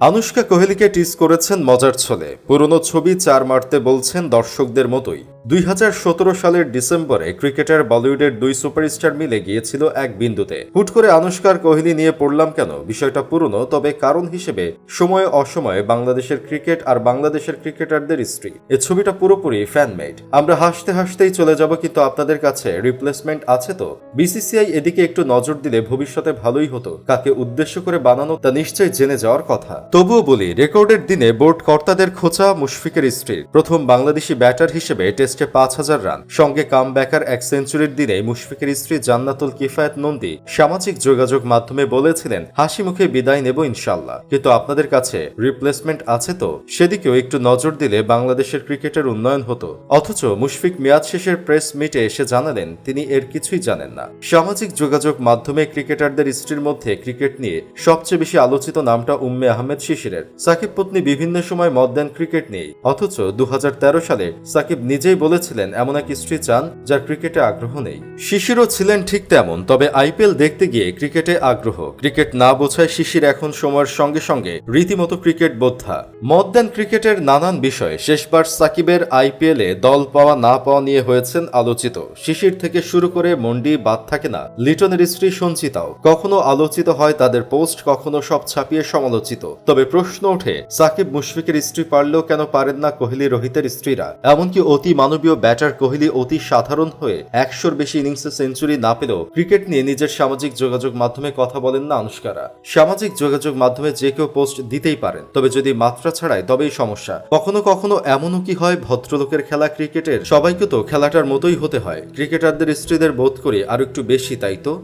আনুষ্কা কোহলিকে টিস করেছেন মজার ছলে। পুরনো ছবি চার মারতে বলছেন দর্শকদের মতোই। দুই হাজার সতেরো সালের ডিসেম্বরে ক্রিকেটার বলিউডের দুই সুপারস্টার মিলে গিয়েছিল এক বিন্দুতে। হুট করে আনুষ্কার কোহলি নিয়ে পড়লাম কেন? বিষয়টা পুরনো, তবে কারণ হিসেবে সময়ে অসময়ে বাংলাদেশের ক্রিকেট আর বাংলাদেশের ক্রিকেটারদের স্ত্রী। এ ছবিটা পুরোপুরি ফ্যানমেড আমরা হাসতে হাসতেই চলে যাব, কিন্তু আপনাদের কাছে রিপ্লেসমেন্ট আছে তো? বিসিসিআই এদিকে একটু নজর দিলে ভবিষ্যতে ভালোই হতো। কাকে উদ্দেশ্য করে বানানো, তা নিশ্চয়ই জেনে যাওয়ার কথা। তবুও বলি, রেকর্ডের দিনে বোর্ড কর্তাদের খোঁচা মুশফিকের স্ত্রীর। প্রথম বাংলাদেশি ব্যাটার হিসেবে টেস্টে পাঁচ হাজার রান, সঙ্গে কাম ব্যাকার এক সেঞ্চুরির দিনে মুশফিকের স্ত্রী জান্নাতুল কিফায়েত নন্দী সামাজিক যোগাযোগ মাধ্যমে বলেছিলেন, হাসি মুখে বিদায় নেব ইনশাল্লাহ কিন্তু আপনাদের কাছে রিপ্লেসমেন্ট আছে তো? সেদিকেও একটু নজর দিলে বাংলাদেশের ক্রিকেটের উন্নয়ন হতো। অথচ মুশফিক মেয়াদ শেষের প্রেস মিটে এসে জানালেন, তিনি এর কিছুই জানেন না। সামাজিক যোগাযোগ মাধ্যমে ক্রিকেটারদের স্ত্রীর মধ্যে ক্রিকেট নিয়ে সবচেয়ে বেশি আলোচিত নামটা উম্মে আহমেদ শিশিরের। সাকিব পত্নী বিভিন্ন সময় মত দেন ক্রিকেট নিয়ে অথচ দু হাজার তেরো সালে সাকিব নিজেই বলেছিলেন, এমন এক স্ত্রী চান যার ক্রিকেটে আগ্রহ নেই। শিশিরও ছিলেন ঠিক তেমন, তবে আইপিএল দেখতে গিয়ে ক্রিকেটে আগ্রহ। ক্রিকেট না বোঝায় শিশির এখন সময়ের সঙ্গে সঙ্গে রীতিমতো ক্রিকেট বোদ্ধা। মত দেন ক্রিকেটের নানান বিষয়ে। শেষবার সাকিবের আইপিএলে দল পাওয়া না পাওয়া নিয়ে হয়েছেন আলোচিত। শিশির থেকে শুরু করে মন্ডি বাদ থাকে না। লিটনের স্ত্রী সঞ্চিতাও। কখনো আলোচিত হয় তাদের পোস্ট, কখনো সব ছাপিয়ে সমালোচিত। তবে প্রশ্ন ওঠে, সাকিব মুশফিকের স্ত্রী পারলেও কেন পারেন না কোহলি, রোহিতের স্ত্রীরা? এমনকি অতি মানবীয় ব্যাটার কোহলি অতি সাধারণ হয়ে একশোর বেশি ইনিংসে সেঞ্চুরি না পেলেও ক্রিকেট নিয়ে নিজের সামাজিক যোগাযোগ মাধ্যমে কথা বলেন না আনুষ্কারা। সামাজিক যোগাযোগ মাধ্যমে যে কেউ পোস্ট দিতেই পারেন। তবে যদি মাত্রা ছাড়ায় তবেই সমস্যা। কখনো কখনো এমনও কি হয়, ভদ্রলোকের খেলা ক্রিকেটের সবাইকে তো খেলাটার মতোই হতে হয়। ক্রিকেটারদের স্ত্রীদের বোধ করি আর একটু বেশি, তাই তো?